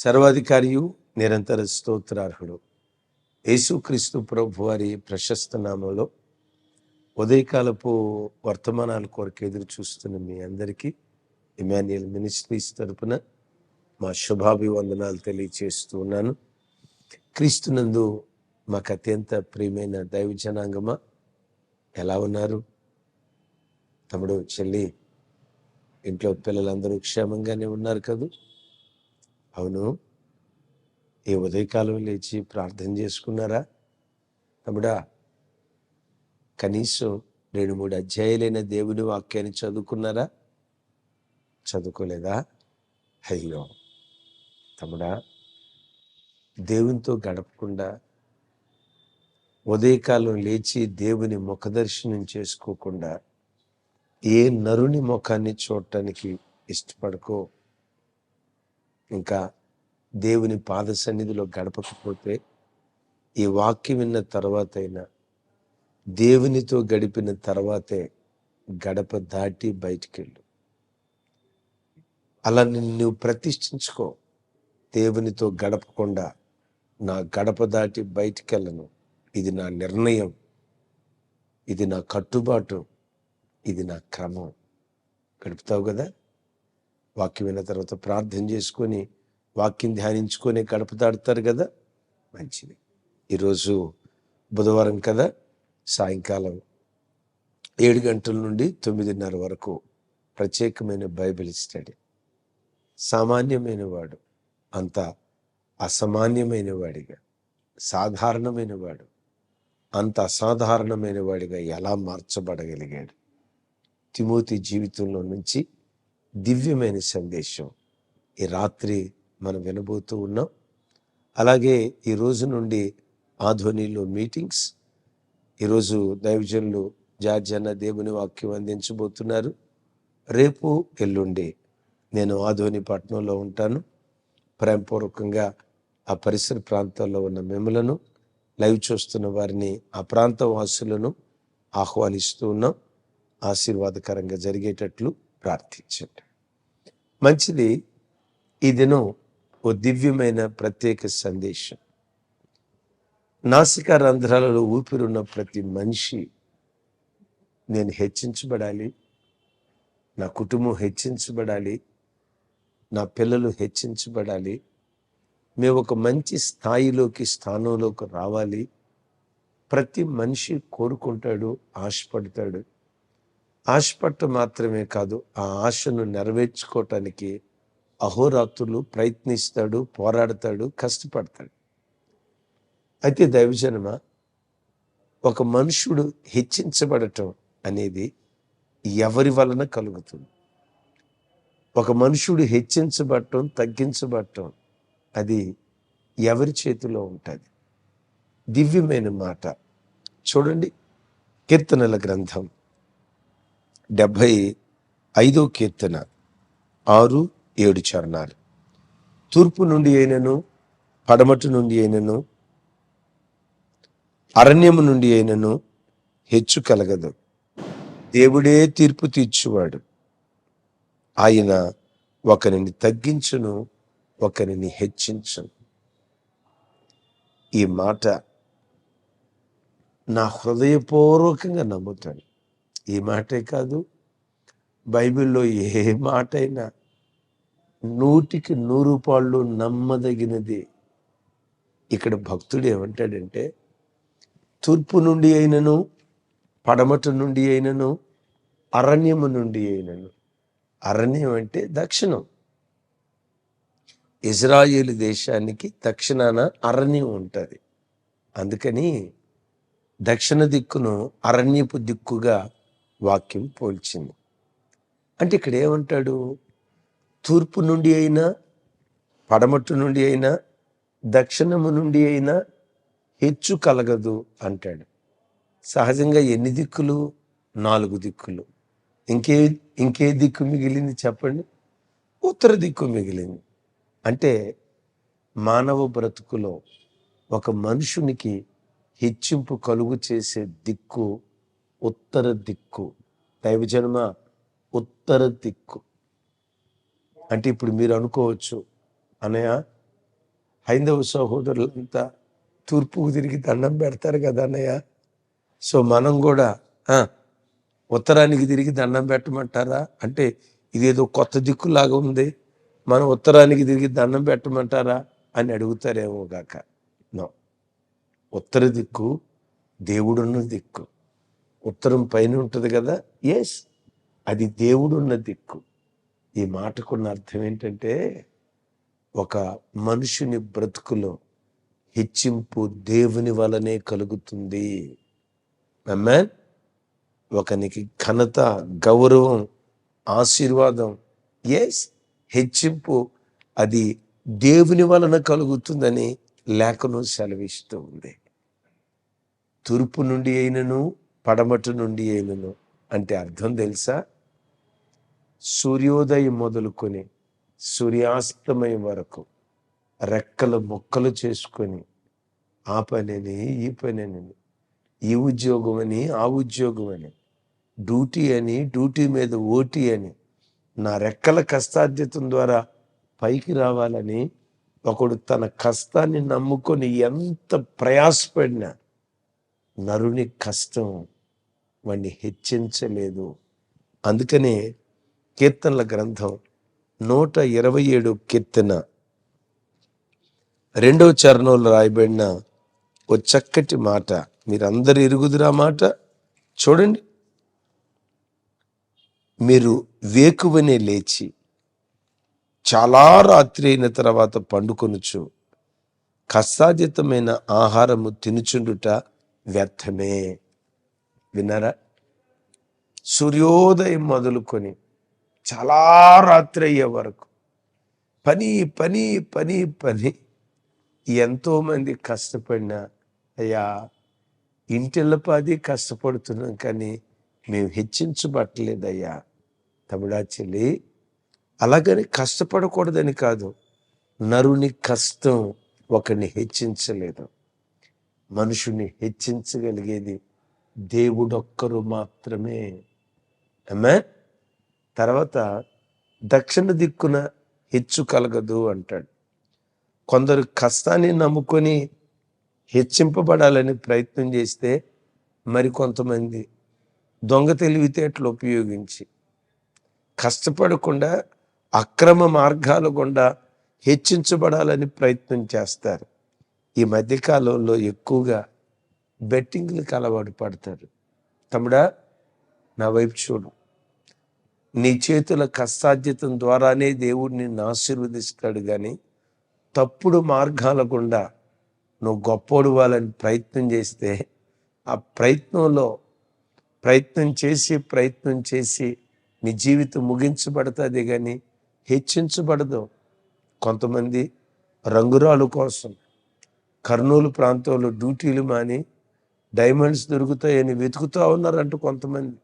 సర్వాధికారియు నిరంతర స్తోత్రార్హుడు. యేసుక్రీస్తు ప్రభు వారి ప్రశస్త నామంలో ఉదయకాలపు వర్తమానాల కొరకు ఎదురు చూస్తున్న మీ అందరికీ ఇమాన్యుయల్ మినిస్ట్రీస్ తరపున మా శుభాభివందనాలు తెలియచేస్తూ ఉన్నాను. క్రీస్తునందు మాకు అత్యంత ప్రియమైన దైవ జనాంగమా ఎలా ఉన్నారు? తమ్ముడు చెల్లి ఇంట్లో పిల్లలందరూ క్షేమంగానే ఉన్నారు కదా? అవును. ఈ ఉదయకాలం లేచి ప్రార్థన చేసుకున్నారా? తమ్ముడా కనీసం రెండు మూడు అధ్యాయులైన దేవుని వాక్యాన్ని చదువుకున్నారా? చదువుకోలేదా? అయ్యో తమ్ముడా దేవునితో గడపకుండా ఉదయకాలం లేచి దేవుని ముఖదర్శనం చేసుకోకుండా ఏ నరుని ముఖాన్ని చూడటానికి ఇష్టపడకో? ఇంకా దేవుని పాద సన్నిధిలో గడపకపోతే ఈ వాక్యం విన్న తర్వాత అయినా దేవునితో గడిపిన తర్వాతే గడప దాటి బయటికెళ్ళు. అలా నిన్ను నువ్వు ప్రతిష్ఠించుకో. దేవునితో గడపకుండా నా గడప దాటి బయటికెళ్ళను. ఇది నా నిర్ణయం. ఇది నా కట్టుబాటు. ఇది నా క్రమం. గడుపుతావు కదా? వాక్యం విన్న తర్వాత ప్రార్థన చేసుకొని వాక్యం ధ్యానించుకొని గడపదాడతారు కదా? మంచిది. ఈరోజు బుధవారం కదా? సాయంకాలం ఏడు గంటల నుండి తొమ్మిదిన్నర వరకు ప్రత్యేకమైన బైబిల్ స్టడీ. సామాన్యమైన వాడు అంత అసామాన్యమైన వాడిగా సాధారణమైన వాడు అంత అసాధారణమైన వాడిగా ఎలా మార్చబడగలిగాడు? తిమోతి జీవితంలో నుంచి దివ్యమైన సందేశం ఈ రాత్రి మనం వినబోతూ ఉన్నాం. అలాగే ఈ రోజు నుండి ఆధ్వనిలో మీటింగ్స్. ఈరోజు దైవజనులు జార్జ్ అన్న దేవుని వాక్యం అందించబోతున్నారు. రేపు ఎల్లుండి నేను ఆధ్వని పట్టణంలో ఉంటాను. ప్రేమపూర్వకంగా ఆ పరిసర ప్రాంతాల్లో ఉన్న మిమ్మలను లైవ్ చూస్తున్న వారిని ఆ ప్రాంత వాసులను ఆహ్వానిస్తూ ఉన్నాం. ఆశీర్వాదకరంగా జరిగేటట్లు ప్రార్థించండి. మంచిది ఈ దినం ఓ దివ్యమైన ప్రత్యేక సందేశం. నాసిక రంధ్రాలలో ఊపిరున్న ప్రతి మనిషి నేను హెచ్చించబడాలి నా కుటుంబం హెచ్చించబడాలి నా పిల్లలు హెచ్చించబడాలి మేము ఒక మంచి స్థాయిలోకి స్థానంలోకి రావాలి. ప్రతి మనిషి కోరుకుంటాడు ఆశపడతాడు. ఆశపట్ట మాత్రమే కాదు ఆ ఆశను నెరవేర్చుకోవటానికి అహోరాత్రులు ప్రయత్నిస్తాడు పోరాడతాడు కష్టపడతాడు. అయితే దైవజనమ ఒక మనుషుడు హెచ్చించబడటం అనేది ఎవరి వలన కలుగుతుంది? ఒక మనుషుడు హెచ్చించబడటం తగ్గించబడటం అది ఎవరి చేతిలో ఉంటుంది? దివ్యమైన మాట. చూడండి కీర్తనల గ్రంథం. డెబ్భై ఐదో కీర్తన ఆరు ఏడు చరణాలు. తూర్పు నుండి అయినను పడమటి నుండి అయినను అరణ్యము నుండి అయినను హెచ్చు కలగదు. దేవుడే తీర్పు తీర్చువాడు. ఆయన ఒకరిని తగ్గించును ఒకరిని హెచ్చించును. ఈ మాట నా హృదయపూర్వకంగా నమ్ముతాను. ఈ మాటే కాదు బైబిల్లో ఏ మాటైనా నూటికి నూరు పాళ్ళు నమ్మదగినది. ఇక్కడ భక్తుడు ఏమంటాడంటే తూర్పు నుండి అయినను పడమట నుండి అయినను అరణ్యము నుండి అయినను. అరణ్యం అంటే దక్షిణం. ఇజ్రాయేల్ దేశానికి దక్షిణాన అరణ్యం ఉంటుంది. అందుకని దక్షిణ దిక్కును అరణ్యపు దిక్కుగా వాక్యం పోల్చింది. అంటే ఇక్కడ ఏమంటాడు? తూర్పు నుండి అయినా పడమట్టు నుండి అయినా దక్షిణము నుండి అయినా హెచ్చు కలగదు అంటాడు. సహజంగా ఎన్ని దిక్కులు? నాలుగు దిక్కులు. ఇంకే ఇంకే దిక్కు మిగిలింది చెప్పండి? ఉత్తర దిక్కు మిగిలింది. అంటే మానవ బ్రతుకులో ఒక మనుషునికి హెచ్చింపు కలుగు చేసే దిక్కు ఉత్తర దిక్కు. దైవజన్మ ఉత్తర దిక్కు. అంటే ఇప్పుడు మీరు అనుకోవచ్చు అనయ హైందవ సహోదరులంతా తూర్పుకు తిరిగి దండం పెడతారు కదా అన్నయ్య. సో మనం కూడా ఉత్తరానికి తిరిగి దండం పెట్టమంటారా? అంటే ఇదేదో కొత్త దిక్కులాగా ఉంది మనం ఉత్తరానికి తిరిగి దండం పెట్టమంటారా? అని అడుగుతారేమో గాక. నో. ఉత్తర దిక్కు దేవుడున్న దిక్కు. ఉత్తరం పైన ఉంటుంది కదా? ఎస్ అది దేవుడున్న దిక్కు. ఈ మాటకున్న అర్థం ఏంటంటే ఒక మనుషుని బ్రతుకులో హెచ్చింపు దేవుని వలనే కలుగుతుంది. అమ్మాన్ ఒకనికి ఘనత గౌరవం ఆశీర్వాదం. ఎస్ హెచ్చింపు అది దేవుని వలన కలుగుతుందని లేఖను సెలవిస్తూ ఉంది. తూర్పు నుండి అయినను పడమటి నుండి ఏలును అంటే అర్థం తెలుసా? సూర్యోదయం మొదలుకొని సూర్యాస్తమయం వరకు రెక్కలు మొక్కలు చేసుకొని ఆ పనిని ఈ పనిని ఈ ఉద్యోగం అని ఆ ఉద్యోగం అని డ్యూటీ అని డ్యూటీ మీద ఓటీ అని నా రెక్కల కష్టాధ్యతం ద్వారా పైకి రావాలని ఒకడు తన కష్టాన్ని నమ్ముకొని ఎంత ప్రయాసపడినా నరుని కష్టం వాణ్ణి హెచ్చించలేదు. అందుకనే కీర్తనల గ్రంథం నూట ఇరవై ఏడు కీర్తన రెండవ చరణంలో రాయబడిన ఓ చక్కటి మాట. మీరందరు ఇరుగుదురా మాట? చూడండి. మీరు వేకువనే లేచి చాలా రాత్రి అయిన తర్వాత పండుకొనుచు కష్టాజితమైన ఆహారము తినుచుండుట వ్యర్థమే. విన్నారా? సూర్యోదయం మొదలుకొని చాలా రాత్రి అయ్యే వరకు పని పని పని పని ఎంతోమంది కష్టపడినా అయ్యా ఇంటిల్లపాది కష్టపడుతున్నాం కానీ మేము హెచ్చించబట్టలేదయ్యా. తమిడా చెల్లి అలాగని కష్టపడకూడదని కాదు నరుని కష్టం ఒకరిని హెచ్చించలేదు. మనుషుని హెచ్చించగలిగేది దేవుడొక్కరు మాత్రమే. అమ్మా తర్వాత దక్షిణ దిక్కున హెచ్చు కలగదు అంటాడు. కొందరు కష్టాన్ని నమ్ముకొని హెచ్చింపబడాలని ప్రయత్నం చేస్తే మరి కొంతమంది దొంగ తెలివితేటలు ఉపయోగించి కష్టపడకుండా అక్రమ మార్గాల గుండా హెచ్చించబడాలని ప్రయత్నం చేస్తారు. ఈ మధ్యకాలంలో ఎక్కువగా బెట్టింగ్లకు అలవాటు పడతారు. తమ్ముడా నా వైపు చూడు. నీ చేతుల కష్టార్జితం ద్వారానే దేవుడు నిన్ను ఆశీర్వదిస్తాడు కానీ తప్పుడు మార్గాల గుండా నువ్వు గొప్పోడు వాళ్ళని ప్రయత్నం చేస్తే ఆ ప్రయత్నంలో ప్రయత్నం చేసి ప్రయత్నం చేసి నీ జీవితం ముగించబడుతుంది కానీ హెచ్చించబడదు. కొంతమంది రంగురాలు కోసం కర్నూలు ప్రాంతంలో డ్యూటీలు మాని డైమండ్స్ దొరుకుతాయని వెతుకుతా ఉన్నారంట కొంతమంది.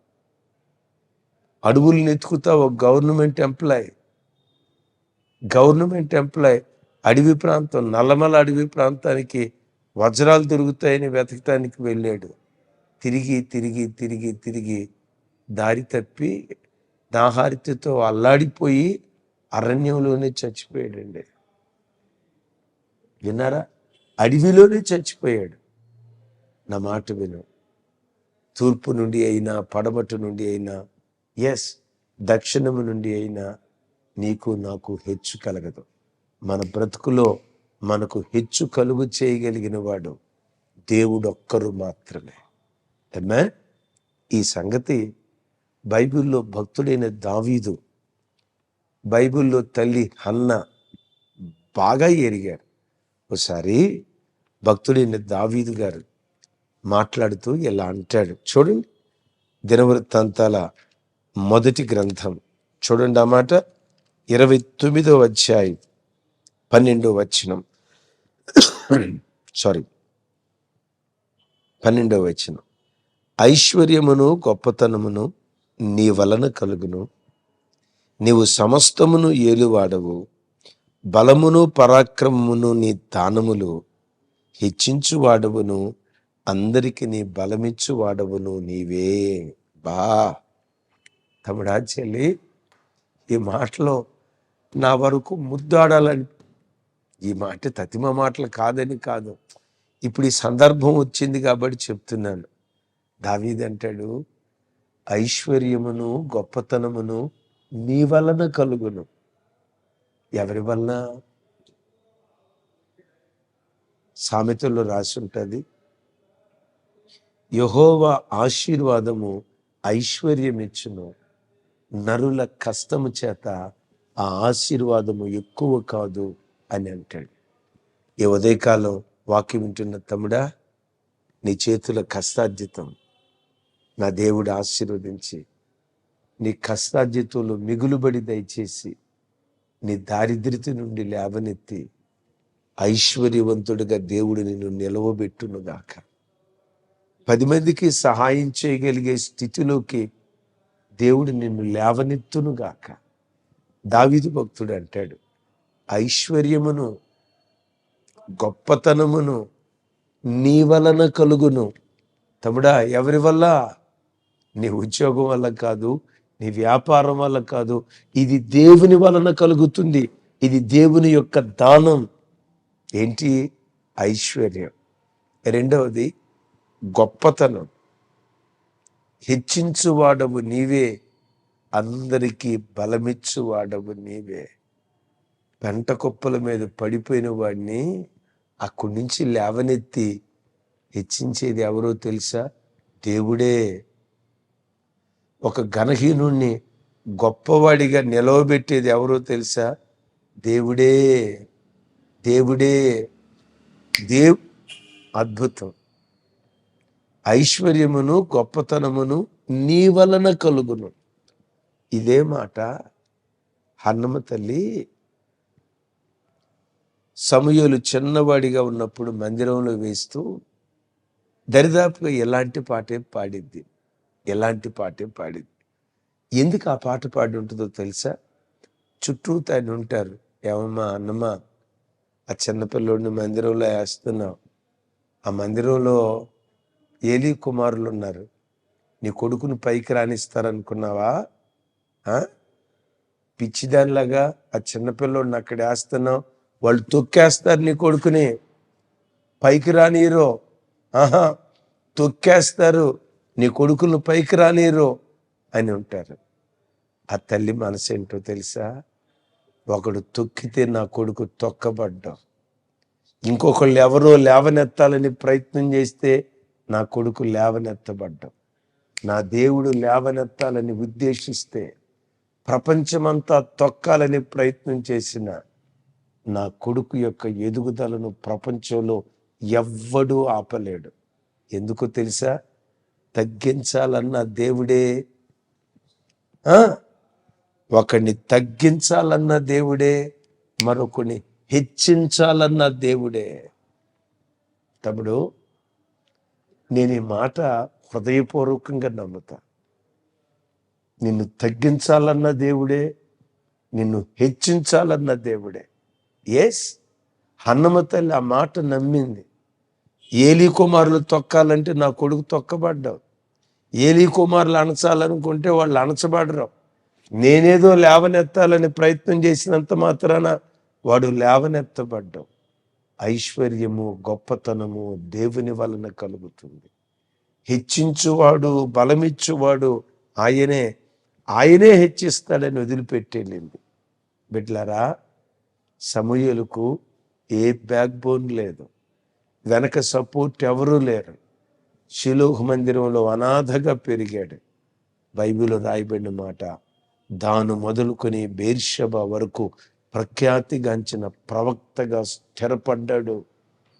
అడవులు నెతుకుతా ఒక గవర్నమెంట్ ఎంప్లాయ్. గవర్నమెంట్ ఎంప్లాయ్ అడవి ప్రాంతం నల్లమల అడవి ప్రాంతానికి వజ్రాలు దొరుకుతాయని వెతకటానికి వెళ్ళాడు. తిరిగి తిరిగి తిరిగి తిరిగి దారి తప్పి దాహారితతో అల్లాడిపోయి అరణ్యంలోనే చచ్చిపోయాడండి. విన్నారా? అడవిలోనే చచ్చిపోయాడు. నా మాట విను. తూర్పు నుండి అయినా పడమటి నుండి అయినా ఎస్ దక్షిణము నుండి అయినా నీకు నాకు హెచ్చు కలగదు. మన బ్రతుకులో మనకు హెచ్చు కలుగు చేయగలిగిన వాడు దేవుడొక్కరు మాత్రమే. అమ్మా ఈ సంగతి బైబిల్లో భక్తుడైన దావీదు బైబిల్లో తల్లి హన్న బాగా ఎరిగారు ఒకసారి భక్తుడైన దావీదు గారు మాట్లాడుతూ ఇలా అంటాడు. చూడండి దినవృత్తాంతాల మొదటి గ్రంథం. చూడండి ఆ మాట. ఇరవై తొమ్మిదో అధ్యాయం పన్నెండో వచనం. సారీ పన్నెండో వచనం. ఐశ్వర్యమును గొప్పతనమును నీ వలన కలుగును. నీవు సమస్తమును ఏలువాడవు. బలమును పరాక్రమమును నీ దానములు హెచ్చించువాడవును అందరికి నీ బలమిచ్చు వాడవును నీవే. బా. తమ్ముడా చెల్లి ఈ మాటలో నా వరకు ముద్దాడాలని ఈ మాట తతిమ మాటలు కాదని కాదు. ఇప్పుడు ఈ సందర్భం వచ్చింది కాబట్టి చెప్తున్నాను. దావీదంటాడు ఐశ్వర్యమును గొప్పతనమును నీ వలన కలుగును. ఎవరి వలన? సామెతల్లో రాసి ఉంటుంది యహోవ ఆశీర్వాదము ఐశ్వర్యం ఇచ్చును నరుల కష్టము చేత ఆ ఆశీర్వాదము ఎక్కువ కాదు అని అంటాడు. ఈ ఉదయకాలం వాక్యం వింటున్న తమ్ముడా నీ చేతుల కష్టార్జితం నా దేవుడు ఆశీర్వదించి నీ కష్టార్జితంలో మిగులుబడి దయచేసి నీ దారిద్ర్యత నుండి లేవనెత్తి ఐశ్వర్యవంతుడిగా దేవుడు నిన్ను నిలవబెట్టునుగాక. పది మందికి సహాయం చేయగలిగే స్థితిలోకి దేవుడు నిన్ను లేవనెత్తునుగాక. దావిది భక్తుడు అంటాడు ఐశ్వర్యమును గొప్పతనమును నీ వలన కలుగును. తమ్ముడా ఎవరి వల్ల? నీ ఉద్యోగం వల్ల కాదు నీ వ్యాపారం వల్ల కాదు. ఇది దేవుని వలన కలుగుతుంది. ఇది దేవుని యొక్క దానం. ఏంటి ఐశ్వర్యం? రెండవది గొప్పతనం. హెచ్చించువాడవు నీవే అందరికీ బలమిచ్చువాడవు నీవే. పెంట కుప్పల మీద పడిపోయిన వాడిని అక్కడి నుంచి లేవనెత్తి హెచ్చించేది ఎవరో తెలుసా? దేవుడే. ఒక ఘనహీనుణ్ణి గొప్పవాడిగా నిలవబెట్టేది ఎవరో తెలుసా? దేవుడే. దేవుడే దేవ్ అద్భుతం. ఐశ్వర్యమును గొప్పతనమును నీ వలన కలుగును. ఇదే మాట హన్నమ తల్లి సమయలు చిన్నవాడిగా ఉన్నప్పుడు మందిరంలో వేస్తూ దరిదాపుగా ఎలాంటి పాటే పాడిద్ది? ఎలాంటి పాటే పాడిద్ది? ఎందుకు ఆ పాట పాడి ఉంటుందో తెలుసా? చుట్టూ తాను ఉంటారు. ఏమమ్మా అన్నమ్మా ఆ చిన్నపిల్లోడిని మందిరంలో వేస్తున్నావు ఆ మందిరంలో ఏలీ కుమారులు ఉన్నారు నీ కొడుకుని పైకి రాణిస్తారనుకున్నావా పిచ్చిదానిలాగా ఆ చిన్నపిల్లోడిని అక్కడ వేస్తున్నావు వాళ్ళు తొక్కేస్తారు నీ కొడుకుని. పైకి రానీరు ఆహా తొక్కేస్తారు. నీ కొడుకులను పైకి రానీరు అని ఉంటారు. ఆ తల్లి మనసు ఏంటో తెలుసా? ఒకడు తొక్కితే నా కొడుకు తొక్కబడ్డాం ఇంకొకళ్ళు ఎవరో లేవనెత్తాలని ప్రయత్నం చేస్తే నా కొడుకు లేవనెత్తబడ్డం నా దేవుడు లేవనెత్తాలని ఉద్దేశిస్తే ప్రపంచమంతా తొక్కాలని ప్రయత్నం చేసిన నా కొడుకు యొక్క ఎదుగుదలను ప్రపంచంలో ఎవ్వడూ ఆపలేడు. ఎందుకు తెలుసా? తగ్గించాలన్న దేవుడే ఆ? ఒకడిని తగ్గించాలన్న దేవుడే మరొకని హెచ్చించాలన్న దేవుడే. తమ్ముడు నేను ఈ మాట హృదయపూర్వకంగా నమ్ముతా. నిన్ను తగ్గించాలన్న దేవుడే నిన్ను హెచ్చించాలన్న దేవుడే. ఎస్ హన్నమ తల్లి ఆ మాట నమ్మింది. ఏలీ కుమారులు తొక్కాలంటే నా కొడుకు తొక్కబడ్డావు ఏలీ కుమారులు అణచాలనుకుంటే వాళ్ళు అణచబడరు. నేనేదో లేవనెత్తాలని ప్రయత్నం చేసినంత మాత్రాన వాడు లేవనెత్తబడ్డం ఐశ్వర్యము గొప్పతనము దేవుని వలన కలుగుతుంది. హెచ్చించువాడు బలమిచ్చువాడు ఆయనే ఆయనే హెచ్చిస్తాడని వదిలిపెట్టేళ్ళింది. బిడ్లరా సమూహలకు ఏ బ్యాక్ బోన్ లేదు. వెనక సపోర్ట్ ఎవరూ లేరు. శిలోహ మందిరంలో అనాథగా పెరిగాడు. బైబిల్ రాయబడిన మాట దాను మొదలుకొని బేర్షబ వరకు ప్రఖ్యాతిగాంచిన ప్రవక్తగా స్థిరపడ్డాడు.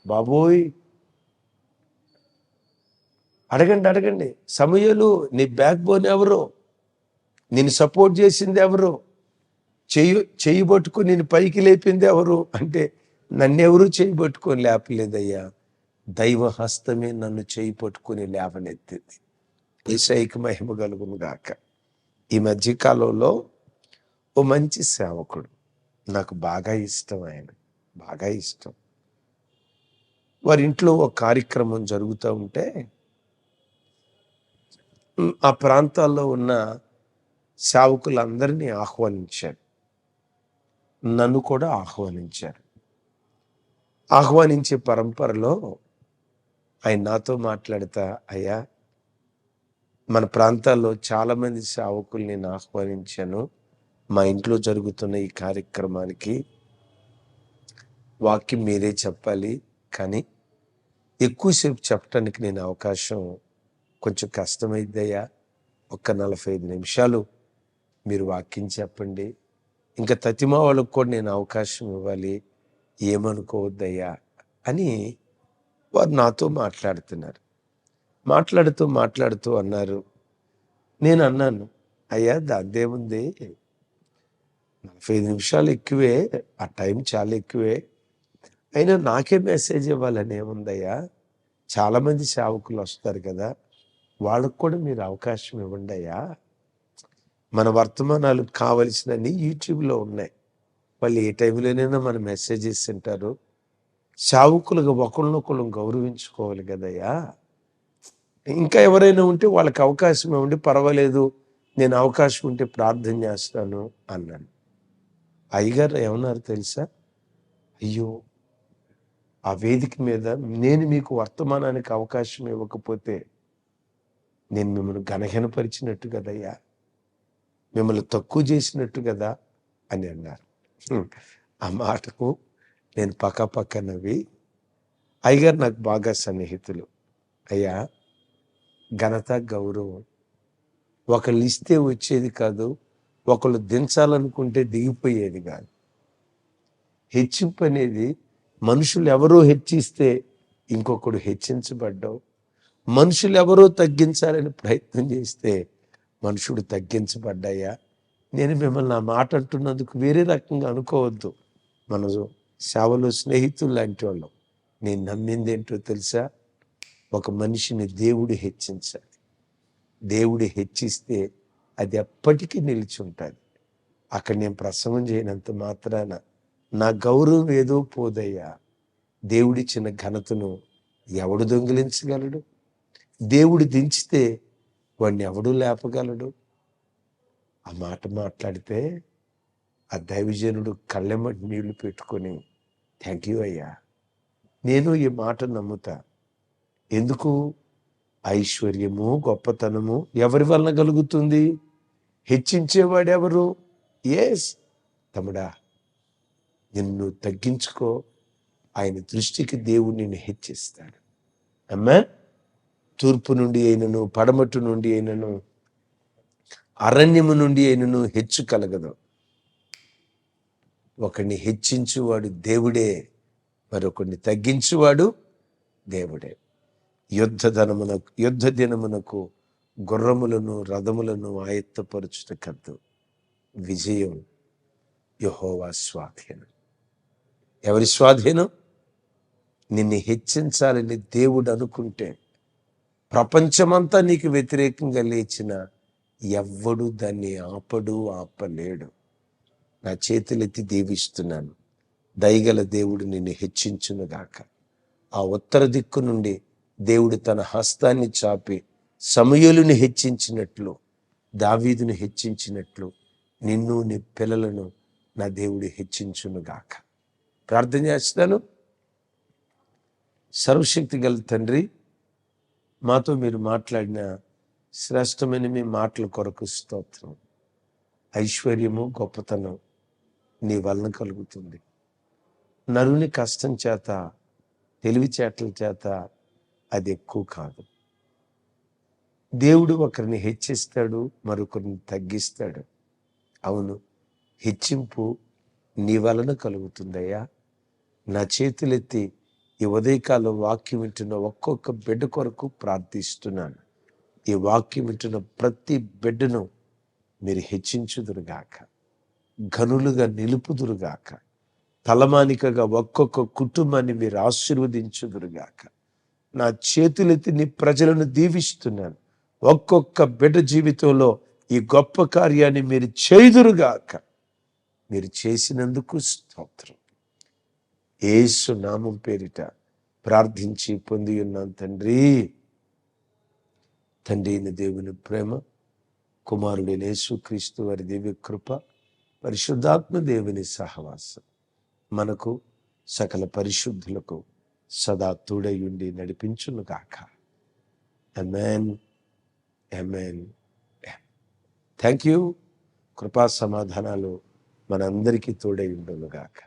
బాబోయ్! అడగండి అడగండి. సమయలు నీ బ్యాక్ బోన్ ఎవరు? నేను సపోర్ట్ చేసింది ఎవరు? చెయ్యి చెయ్యి నేను పైకి లేపింది ఎవరు? అంటే నన్నెవరూ చేయబట్టుకొని లేపలేదయ్యా. దైవ హస్తమే నన్ను చేయి లేపనెత్తింది లేవనెత్తింది. ఏసైకి మహిమ కలుగును గాక. ఈ మధ్యకాలంలో ఓ మంచి సేవకుడు. నాకు బాగా ఇష్టం ఆయన. బాగా ఇష్టం. వారి ఇంట్లో ఒక కార్యక్రమం జరుగుతూ ఉంటే ఆ ప్రాంతాల్లో ఉన్న సేవకులందరినీ ఆహ్వానించారు నన్ను కూడా ఆహ్వానించారు. ఆహ్వానించే పరంపరలో ఆయన నాతో మాట్లాడతా అయ్యా మన ప్రాంతాల్లో చాలామంది సేవకులు నేను ఆహ్వానించాను. మా ఇంట్లో జరుగుతున్న ఈ కార్యక్రమానికి వాక్యం మీరే చెప్పాలి కానీ ఎక్కువసేపు చెప్పడానికి నేను అవకాశం కొంచెం కష్టమైద్దయ్యా ఒక నలభై ఐదు నిమిషాలు మీరు వాక్యం చెప్పండి. ఇంకా తతిమా వాళ్ళకు కూడా నేను అవకాశం ఇవ్వాలి. ఏమనుకోవద్దయ్యా అని వారు నాతో మాట్లాడుతున్నారు. మాట్లాడుతూ మాట్లాడుతూ అన్నారు. నేను అన్నాను అయ్యా దాదేముంది నలభై ఐదు నిమిషాలు ఎక్కువే ఆ టైం చాలా ఎక్కువే. అయినా నాకే మెసేజ్ ఇవ్వాలని ఏముందయ్యా? చాలామంది సేవకులు వస్తారు కదా వాళ్ళకు కూడా మీరు అవకాశం ఇవ్వండి అయ్యా. మన వర్తమానాలు కావలసినన్ని యూట్యూబ్లో ఉన్నాయి. వాళ్ళు ఏ టైంలోనైనా మన మెసేజెస్ వింటారు. సేవకులుగా ఒకళ్ళనొకళ్ళు గౌరవించుకోవాలి కదయ్యా. ఇంకా ఎవరైనా ఉంటే వాళ్ళకి అవకాశం ఇవ్వండి పర్వాలేదు నేను అవకాశం ఉంటే ప్రార్థన చేస్తాను అన్నాను అయ్యగారు ఏమన్నారు తెలుసా? అయ్యో ఆ వేదిక మీద నేను మీకు వర్తమానానికి అవకాశం ఇవ్వకపోతే నేను మిమ్మల్ని గణహీనపరిచినట్టు కదయ్యా? మిమ్మల్ని తక్కువ చేసినట్టు కదా? అని అన్నారు. ఆ మాటకు నేను పక్క పక్క నవ్వి అయ్యగారు నాకు బాగా సన్నిహితులు. అయ్యా ఘనత గౌరవం. ఒకళ్ళు ఇస్తే వచ్చేది కాదు ఒకళ్ళు దించాలనుకుంటే దిగిపోయేది కాదు. హెచ్చింపు అనేది మనుషులు ఎవరో హెచ్చిస్తే ఇంకొకడు హెచ్చించబడ్డావు. మనుషులు ఎవరో తగ్గించాలని ప్రయత్నం చేస్తే మనుషుడు తగ్గించబడ్డాయా? నేను మిమ్మల్ని నా మాట అంటున్నందుకు వేరే రకంగా అనుకోవద్దు. మన సేవలో స్నేహితులు లాంటి వాళ్ళం. నేను నమ్మింది ఏంటో తెలుసా? ఒక మనిషిని దేవుడు హెచ్చించాలి. దేవుడు హెచ్చిస్తే అది ఎప్పటికీ నిలిచి ఉంటుంది. అక్కడ నేను ప్రసంగం చేయనంత మాత్రాన నా గౌరవం ఏదో పోదయ్యా. దేవుడిచ్చిన ఘనతను ఎవడు దొంగిలించగలడు? దేవుడు దించితే వాడిని ఎవడు లేపగలడు? ఆ మాట మాట్లాడితే ఆ దైవజనుడు కళ్ళెమ్మటి నీళ్ళు పెట్టుకొని థ్యాంక్ యూ అయ్యా. నేను ఈ మాట నమ్ముతా. ఎందుకు? ఐశ్వర్యము గొప్పతనము ఎవరి వలన కలుగుతుంది? హెచ్చించేవాడెవరు ఎస్ తమ్ముడా నిన్ను తగ్గించుకో. ఆయన దృష్టికి దేవుడు నిన్ను హెచ్చిస్తాడు. అమ్మా తూర్పు నుండి అయినను పడమటు నుండి అయినను అరణ్యము నుండి అయినను హెచ్చు కలగదు. ఒకడిని హెచ్చించువాడు దేవుడే మరొకడిని తగ్గించువాడు దేవుడే. యుద్ధ ధనమునకు యుద్ధ దినమునకు గుర్రములను రథములను ఆయత్తపరచుటకద్దు విజయం యహోవా స్వాధీనం. ఎవరి స్వాధీనం? నిన్ను హెచ్చించాలని దేవుడు అనుకుంటే ప్రపంచమంతా నీకు వ్యతిరేకంగా లేచిన ఎవ్వడు దాన్ని ఆపడు ఆపలేడు. నా చేతులెత్తి దీవిస్తున్నాను. దయగల దేవుడు నిన్ను హెచ్చించునుగాక. ఆ ఉత్తర దిక్కు నుండి దేవుడు తన హస్తాన్ని చాపి సమయులను హెచ్చించినట్లు దావీదును హెచ్చించినట్లు నిన్ను నీ పిల్లలను నా దేవుడు హెచ్చించునుగాక. ప్రార్థన చేస్తాను సర్వశక్తి గల తండ్రి మాతో మీరు మాట్లాడిన శ్రేష్టమైన మీ మాటల కొరకు స్తోత్రం. ఐశ్వర్యము గొప్పతనం నీ వలన కలుగుతుంది. నరుని కష్టం చేత తెలివిచేటల చేత అది ఎక్కువ కాదు. దేవుడు ఒకరిని హెచ్చిస్తాడు మరొకరిని తగ్గిస్తాడు. అవును హెచ్చింపు నీ వలన కలుగుతుందయ్యా. నా చేతులెత్తి ఈ ఉదయకాలం వాక్యం వింటున్న ఒక్కొక్క బిడ్డ కొరకు ప్రార్థిస్తున్నాను. ఈ వాక్యం వింటున్న ప్రతి బిడ్డను మీరు హెచ్చించుదురుగాక. ఘనులుగా నిలుపుదురుగాక. తలమానికగా ఒక్కొక్క కుటుంబాన్ని మీరు ఆశీర్వదించుదురుగాక. నా చేతులెత్తి నీ ప్రజలను దీవిస్తున్నాను. ఒక్కొక్క బిడ్డ జీవితంలో ఈ గొప్ప కార్యాన్ని మీరు చేదురుగాక మీరు చేసినందుకు స్తోత్రం. ఏసు నామం పేరిట ప్రార్థించి పొంది ఉన్నాను తండ్రి. తండ్రి అయిన దేవుని ప్రేమ కుమారుడైన యేసుక్రీస్తు వారి దివ్య కృప పరిశుద్ధాత్మ దేవుని సహవాసం. మనకు సకల పరిశుద్ధులకు సదా తోడయుండి నడిపించును గాక. ఎమెన్ ఎమెన్ థ్యాంక్ యూ కృపా సమాధానాలు మనందరికీ తోడై ఉండును గాక.